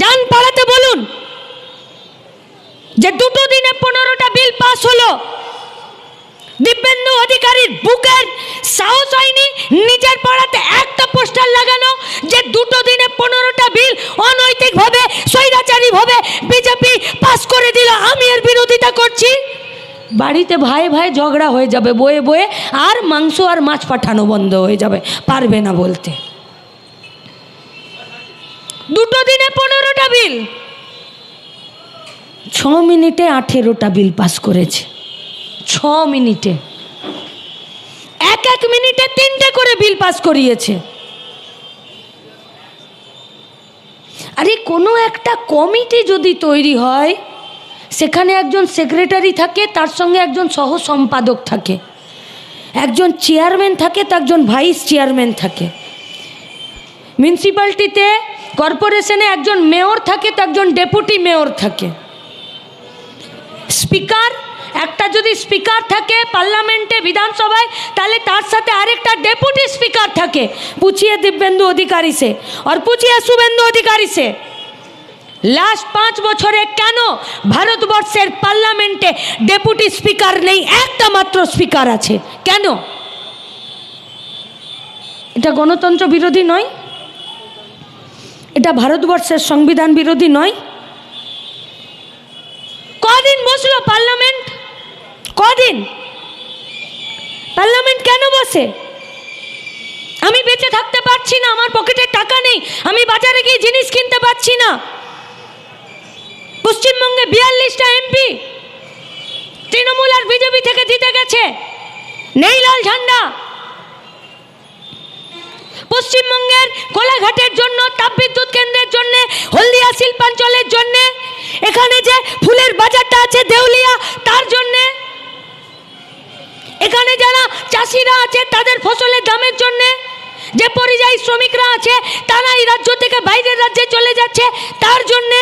যান পাড়াতে বলুন যে দুটো দিনে পনেরোটা বিল পাস হলো। দিব্যেন্দু অধিকারীর বুকের সাহস হয়নি নিজের একটা পোস্টার লাগানো যে দুটো দিনে পনেরোটা বিল অনৈতিকভাবে, স্বৈরাচারীভাবে বিজেপি পাস করে দিল। আমি এর বিরোধিতা করছি। বাড়িতে ভাই ভাই ঝগড়া হয়ে যাবে, বয়ে বয়ে আর মাংস আর মাছ পাঠানো বন্ধ হয়ে যাবে, পারবে না বলতে। দুটো দিনে বিল? ছ মিনিটে আঠেরোটা বিল পাস করেছে। ছ মিনিটে। এক এক মিনিটে তিনটে করে বিল পাস করিয়েছে। আরে কোনো একটা কমিটি যদি তৈরি হয়, সেখানে একজন সেক্রেটারি থাকে, তার সঙ্গে একজন সহ সম্পাদক থাকে। একজন চেয়ারম্যান থাকে তো একজন ভাইস চেয়ারম্যান থাকে। মিউনিসিপ্যালিটিতে কর্পোরেশনে একজন মেয়র থাকে, তো একজন ডেপুটি মেয়র থাকে। স্পিকার, একটা যদি স্পিকার থাকে পার্লামেন্টে, বিধানসভায়, তাহলে তার সাথে আরেকটা ডেপুটি স্পিকার থাকে। পুছিয়ে দিব্যেন্দু অধিকারী সে, আর পুছিয়ে শুভেন্দু অধিকারী সে। লাস্ট পাঁচ বছরে কেন ভারতবর্ষের পার্লামেন্টে ডেপুটি স্পিকার নেই? একটা মাত্র স্পিকার আছে। কেন? এটা গণতন্ত্র বিরোধী নয়। এটা ভারতবর্ষের সংবিধান বিরোধী নয়। কদিন বসল পার্লামেন্ট? কদিন? পার্লামেন্ট কেন বসে? আমি বেঁচে থাকতে পারছি না, আমার পকেটে টাকা নেই, আমি বাজারে গিয়ে জিনিস কিনতে পারছি না। পশ্চিমবঙ্গে বিয়াল্লিশটা এমপি, তৃণমূল আর বিজেপি থেকে জিতে গেছে। নেই লাল ঝান্ডা। পশ্চিমবঙ্গের কোলাঘাটের জন্য, তাপবিদ্যুৎ কেন্দ্রের জন্য, হলদিয়া শিল্পাঞ্চলের জন্য, এখানে যে ফুলের বাজারটা আছে দেউলিয়া, তার জন্য, এখানে যারা চাষিরা আছে তাদের ফসলের দামের জন্য, যে পরিযায়ী শ্রমিকরা আছে, তারা এই রাজ্য থেকে বাইরের রাজ্যে চলে যাচ্ছে, তার জন্যে।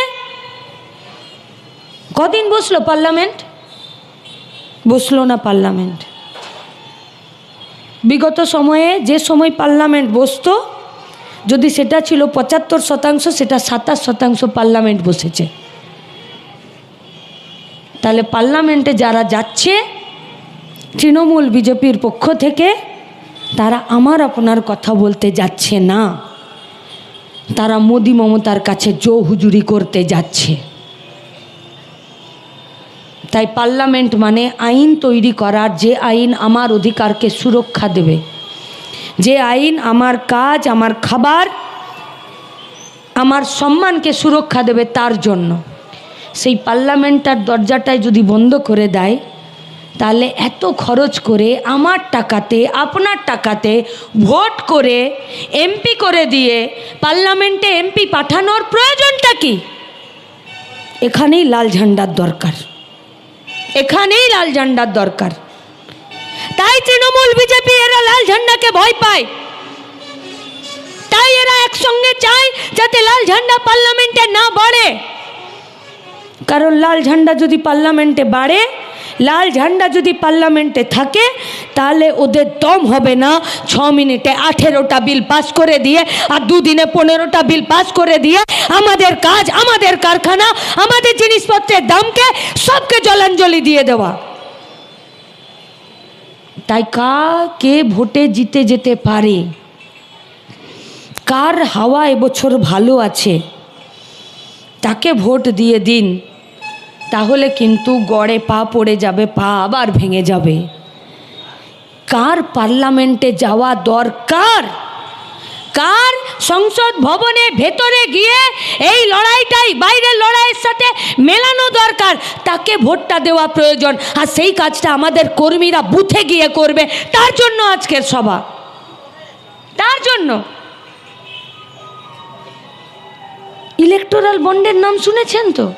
কদিন বসল পার্লামেন্ট? বসল না পার্লামেন্ট। বিগত সময়ে যে সময় পার্লামেন্ট বসতো, যদি সেটা ছিল পঁচাত্তর শতাংশ, সেটা সাতাশ শতাংশ পার্লামেন্ট বসেছে। তাহলে পার্লামেন্টে যারা যাচ্ছে, তৃণমূল বিজেপির পক্ষ থেকে, তারা আমার আপনার কথা বলতে যাচ্ছে না। তারা মোদি মমতার কাছে জো হুজুরি করতে যাচ্ছে। তাই পার্লামেন্ট মানে আইন তৈরি করার যে আইন আমার অধিকারকে সুরক্ষা দেবে। যে আইন আমার কাজ, আমার খাবার, আমার সম্মানকে সুরক্ষা দেবে তার জন্য। সেই পার্লামেন্টার দরজাটায় যদি বন্ধ করে দেয়, তাহলে এত খরচ করে আমার টাকাতে, আপনার টাকাতে ভোট করে, এমপি করে দিয়ে পার্লামেন্টে এমপি পাঠানোর প্রয়োজনটা কি? এখানেই লাল ঝান্ডার দরকার। এখানেই লাল ঝান্ডার দরকার। তাই তৃণমূল বিজেপি এরা লাল ঝান্ডাকে ভয় পায়। তাই এরা একসঙ্গে চায় যাতে লাল ঝান্ডা পার্লামেন্টে না বাড়ে। কারণ লাল ঝান্ডা যদি পার্লামেন্টে বাড়ে লাল ঝান্ডা যদি পার্লামেন্টে থাকে, তাহলে ওদের দম হবে না। ছ মিনিটে আঠেরোটা বিল পাস করে দিয়ে আর দুদিনে পনেরোটা বিল পাস করে দিয়ে আমাদের কাজ, আমাদের কারখানা, আমাদের জিনিসপত্রের দামকে সবকে জলাঞ্জলি দিয়ে দেওয়া। তাই কা কে ভোটে জিতে যেতে পারে? কার হাওয়া এবছর ভালো আছে? তাকে ভোট দিয়ে দিন। তাহলে কিন্তু গড়ে পা পড়ে যাবে, পা আবার ভেঙে যাবে। কার পার্লামেন্টে যাওয়া দরকার? কার সংসদ ভবনে ভেতরে গিয়ে এই লড়াইটাই, বাইরের লড়াইয়ের সাথে মেলানো দরকার? তাকে ভোটটা দেওয়া প্রয়োজন। আর সেই কাজটা আমাদের কর্মীরা বুথে গিয়ে করবে। তার জন্য আজকের সভা। তার জন্য। ইলেকটোরাল বন্ডের নাম শুনেছেন তো?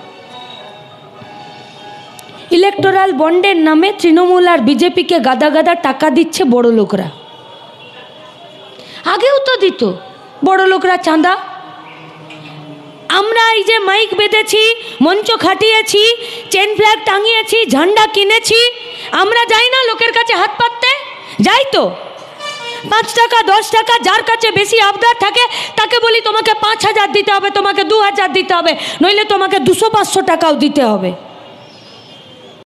ইলেকটোরাল বন্ডের নামে তৃণমূল আর বিজেপিকে গাদা গাদা টাকা দিচ্ছে বড় লোকরা। আগেও তো দিত, বড় লোকরা চাঁদা। আমরা এই যে মাইক বেঁধেছি, মঞ্চ খাটিয়েছি, চেন ফ্ল্যাগ টাঙিয়েছি, ঝান্ডা কিনেছি, আমরা যাই না লোকের কাছে হাত পাততে? যাই তো। পাঁচ টাকা, দশ টাকা, যার কাছে বেশি আবদার থাকে, তাকে বলি তোমাকে পাঁচ হাজার দিতে হবে, তোমাকে দু হাজার দিতে হবে, নইলে তোমাকে দুশো, পাঁচশো টাকাও দিতে হবে।